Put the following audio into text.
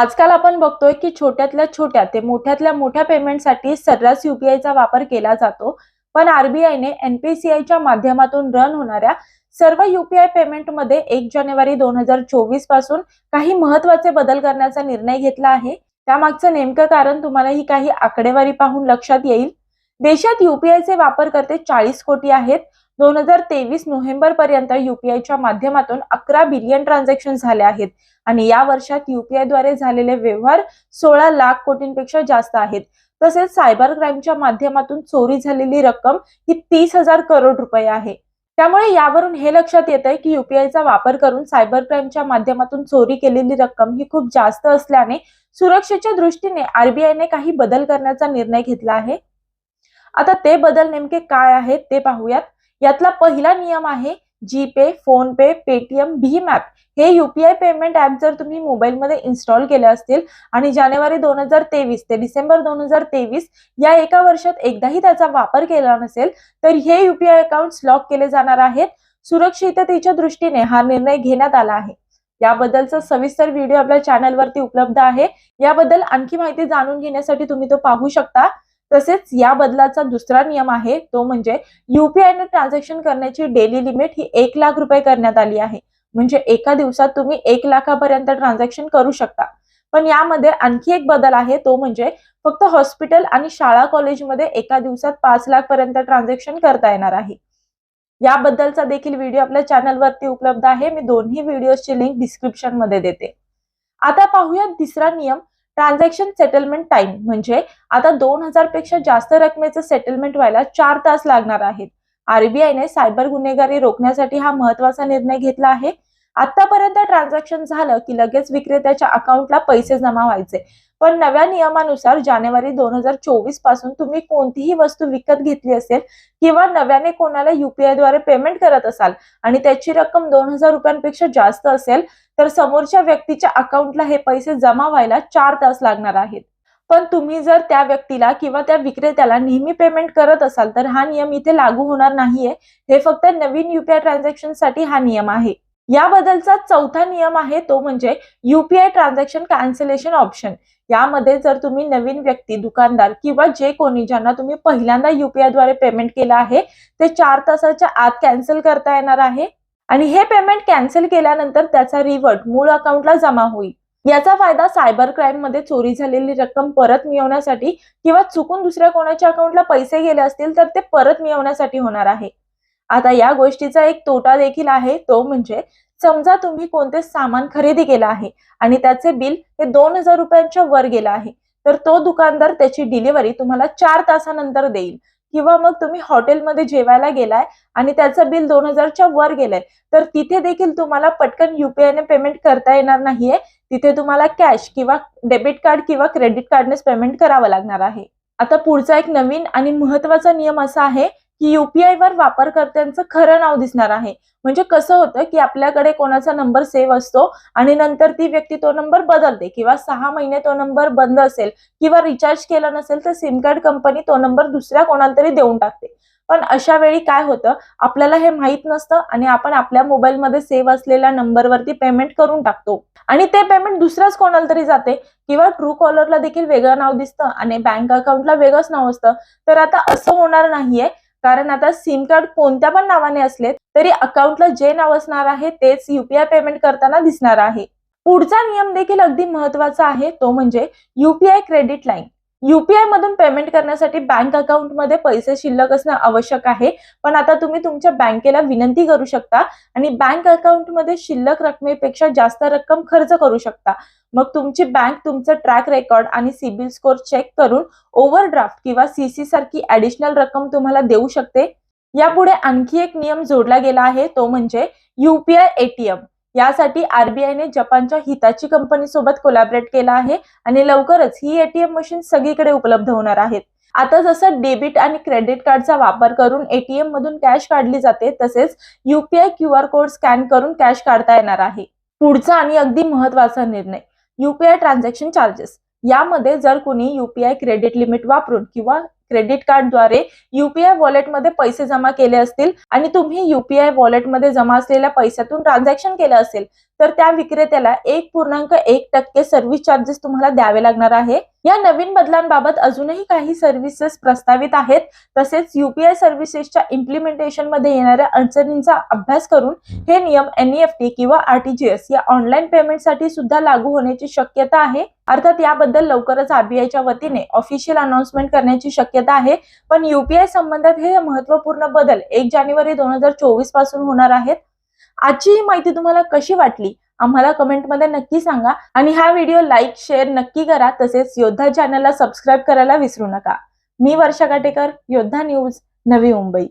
आजकाल आपण बघतोय की छोट्यातल्या छोट्या ते मोठ्यातल्या मोठ्या पेमेंटसाठी सर्रास युपीआयचा वापर केला जातो. पण आरबीआयने एनपीसीआयच्या माध्यमातून रन होणाऱ्या सर्व युपीआय पेमेंटमध्ये एक जानेवारी दोन हजार चोवीसपासून काही महत्त्वाचे बदल करण्याचा निर्णय घेतला आहे. त्यामागचं नेमकं कारण तुम्हाला ही काही आकडेवारी पाहून लक्षात येईल. देशात युपीआयचे वापरकर्ते चाळीस कोटी आहेत. दोन हजार तेवीस नोव्हेंबर पर्यंत युपीआयच्या माध्यमातून अकरा बिलियन ट्रान्झॅक्शन झाले आहेत. आणि या वर्षात युपीआयद्वारे झालेले व्यवहार सोळा लाख कोटींपेक्षा जास्त आहेत. तसेच सायबर क्राईमच्या माध्यमातून चोरी झालेली रक्कम ही तीस हजार करोड रुपये आहे. त्यामुळे यावरून हे लक्षात येत आहे की युपीआयचा वापर करून सायबर क्राईमच्या माध्यमातून चोरी केलेली रक्कम ही खूप जास्त असल्याने सुरक्षेच्या दृष्टीने आरबीआयने काही बदल करण्याचा निर्णय घेतला आहे. आता ते बदल नेमके काय आहेत ते पाहूयात. यातला पहिला नियम आहे जी पे फोन पे पेटीएम भीम ऍप हे युपीआय पेमेंट ऍप जर तुम्ही मोबाईलमध्ये इन्स्टॉल केले असतील आणि जानेवारी दोन हजार तेवीस ते डिसेंबर दोन हजार तेवीस या एका वर्षात एकदाही त्याचा वापर केला नसेल तर हे युपीआय अकाउंट लॉक केले जाणार आहेत. सुरक्षिततेच्या दृष्टीने हा निर्णय घेण्यात आला आहे. याबद्दलचा सविस्तर व्हिडिओ आपल्या चॅनलवरती उपलब्ध आहे. याबद्दल आणखी माहिती जाणून घेण्यासाठी तुम्ही तो पाहू शकता. तसेच या बदलाचा दुसरा नियम आहे तो म्हणजे युपीआय ने ट्रान्झॅक्शन करण्याची डेली लिमिट ही एक लाख रुपये करण्यात आली आहे. म्हणजे एका दिवसात तुम्ही एक लाखापर्यंत ट्रान्झॅक्शन करू शकता. पण यामध्ये आणखी एक बदल आहे तो म्हणजे फक्त हॉस्पिटल आणि शाळा कॉलेजमध्ये एका दिवसात पाच लाख पर्यंत ट्रान्झॅक्शन करता येणार आहे. याबद्दलचा देखील व्हिडिओ आपल्या चॅनलवरती उपलब्ध आहे. मी दोन्ही व्हिडिओची लिंक डिस्क्रिप्शनमध्ये देते. आता पाहूया तिसरा नियम ट्रान्झॅक्शन सेटलमेंट टाइम म्हणजे आता दोन हजारपेक्षा जास्त रकमेचं सेटलमेंट व्हायला चार तास लागणार आहेत. आरबीआयने सायबर गुन्हेगारी रोखण्यासाठी हा महत्त्वाचा निर्णय घेतला आहे. आतापर्यंत ट्रान्झॅक्शन झालं की लगेच विक्रेत्याच्या अकाउंटला पैसे जमा व्हायचे. पण नव्या नियमानुसार जानेवारी दोन हजार चोवीसपासून तुम्ही कोणतीही वस्तू विकत घेतली असेल किंवा नव्याने कोणाला युपीआयद्वारे पेमेंट करत असाल आणि त्याची रक्कम दोन हजार रुपयांपेक्षा जास्त असेल तर समोरच्या व्यक्तीच्या अकाउंटला हे पैसे जमा व्हायला चार तास लागणार आहेत. पण तुम्ही जर त्या व्यक्तीला किंवा त्या विक्रेत्याला नेहमी पेमेंट करत असाल तर हा नियम इथे लागू होणार नाहीये. हे फक्त नवीन युपीआय ट्रान्झॅक्शनसाठी हा नियम आहे. याबद्दलचा चौथा नियम आहे तो म्हणजे युपीआय ट्रान्झॅक्शन कॅन्सलेशन ऑप्शन यामध्ये जर तुम्ही नवीन व्यक्ती दुकानदार किंवा जे कोणी ज्यांना तुम्ही पहिल्यांदा युपीआयद्वारे पेमेंट केलं आहे ते चार तासाच्या आत कॅन्सल करता येणार आहे. आणि हे पेमेंट कॅन्सल केल्यानंतर त्याचा रिवर्ट मूळ अकाउंटला जमा होईल. याचा फायदा सायबर क्राईममध्ये चोरी झालेली रक्कम परत मिळवण्यासाठी किंवा चुकून दुसऱ्या कोणाच्या अकाउंटला पैसे गेले असतील तर ते परत मिळवण्यासाठी होणार आहे. आता या गोष्टीचा एक तोटा देखील आहे तो म्हणजे समजा तुम्ही कोणते सामान खरेदी केलं आहे आणि त्याचे बिल हे दोन हजार रुपयांच्या वर गेलं आहे तर तो दुकानदार त्याची डिलिव्हरी तुम्हाला चार तासानंतर देईल. किंवा मग तुम्ही हॉटेलमध्ये जेवायला गेलाय आणि त्याचं बिल दोन हजारच्या वर गेलंय तर तिथे देखील तुम्हाला पटकन युपीआय ने पेमेंट करता येणार नाहीये. तिथे तुम्हाला कॅश किंवा डेबिट कार्ड किंवा क्रेडिट कार्डनेच पेमेंट करावं लागणार आहे. आता पुढचा एक नवीन आणि महत्त्वाचा नियम असा आहे की युपीआय वर वापरकर्त्यांचं खरं नाव दिसणार आहे. म्हणजे कसं होतं की आपल्याकडे कोणाचा नंबर सेव्ह असतो आणि नंतर ती व्यक्ती तो नंबर बदलते किंवा सहा महिने तो नंबर बंद असेल किंवा रिचार्ज केला नसेल तर सिम कार्ड कंपनी तो नंबर दुसऱ्या कोणाला तरी देऊन टाकते. पण अशा वेळी काय होतं? आपल्याला हे माहीत नसतं आणि आपण आपल्या मोबाईलमध्ये सेव्ह असलेल्या नंबरवरती पेमेंट करून टाकतो. आणि ते पेमेंट दुसऱ्याच कोणाला तरी जाते किंवा ट्रू कॉलरला देखील वेगळं नाव दिसतं आणि बँक अकाउंटला वेगळंच नाव असतं. तर आता असं होणार नाहीये. कारण आता सिम कार्ड कोणत्या पण नावाने असले तरी अकाउंटला जे नाव असणार आहे तेच युपीआय पेमेंट करताना दिसणार आहे. पुढचा नियम देखील अगदी महत्त्वाचा आहे तो म्हणजे युपीआय क्रेडिट लाईन युपीआय मधून पेमेंट करण्यासाठी बँक अकाउंटमध्ये पैसे शिल्लक असणं आवश्यक आहे. पण आता तुम्ही तुमच्या बँकेला विनंती करू शकता आणि बँक अकाउंटमध्ये शिल्लक रकमेपेक्षा जास्त रक्कम खर्च करू शकता. मग तुमची बँक तुमचं ट्रॅक रेकॉर्ड आणि सिबिल स्कोर चेक करून ओव्हरड्राफ्ट किंवा सीसी सारखी ऍडिशनल रक्कम तुम्हाला देऊ शकते. यापुढे आणखी एक नियम जोडला गेला आहे तो म्हणजे युपीआय एटीएम यासाठी आरबीआयने जपानच्या हिताची कंपनी सोबत कोलॅबरेट केला आहे आणि लवकरच ही एटीएम मशीन सगळीकडे उपलब्ध होणार आहेत. आता जसं डेबिट आणि क्रेडिट कार्डचा वापर करून एटीएम मधून कॅश काढली जाते तसेच UPI Q R code scan करून कॅश काढता येणार आहे. पुढचा आणि अगदी महत्त्वाचा निर्णय युपीआय ट्रान्झॅक्शन चार्जेस यामध्ये जर कुणी युपीआय क्रेडिट लिमिट वापरून किंवा क्रेडिट कार्डद्वारे युपीआय वॉलेटमध्ये पैसे जमा केले असतील आणि तुम्ही युपीआय वॉलेटमध्ये जमा असलेल्या पैशातून ट्रान्झॅक्शन केलं असेल तर त्या विक्रेत्याला एक पूर्णांक एक टक्के सर्व्हिस चार्जेस तुम्हाला द्यावे लागणार आहे. या नवीन बदलांबाबत अजूनही काही सर्व्हिसेस प्रस्तावित आहेत. तसेच युपीआय सर्व्हिसेसच्या इम्प्लिमेंटेशनमध्ये येणाऱ्या अडचणींचा अभ्यास करून हे नियम एनईएफटी किंवा आरटीजीएस या ऑनलाईन पेमेंटसाठी सुद्धा लागू होण्याची शक्यता आहे. अर्थात याबद्दल लवकरच आरबीआयच्या वतीने ऑफिशियल अनाउन्समेंट करण्याची शक्यता आहे. पण युपीआय संबंधात हे महत्त्वपूर्ण बदल एक जानेवारी दोन हजार चोवीसपासून होणार आहेत. आजची ही माहिती तुम्हाला कशी वाटली? आम्हाला कमेंटमध्ये नक्की सांगा. आणि हा व्हिडिओ लाईक शेअर नक्की करा. तसेच योद्धा चॅनलला सबस्क्राईब करायला विसरू नका. मी वर्षा काटेकर योद्धा न्यूज नवी मुंबई.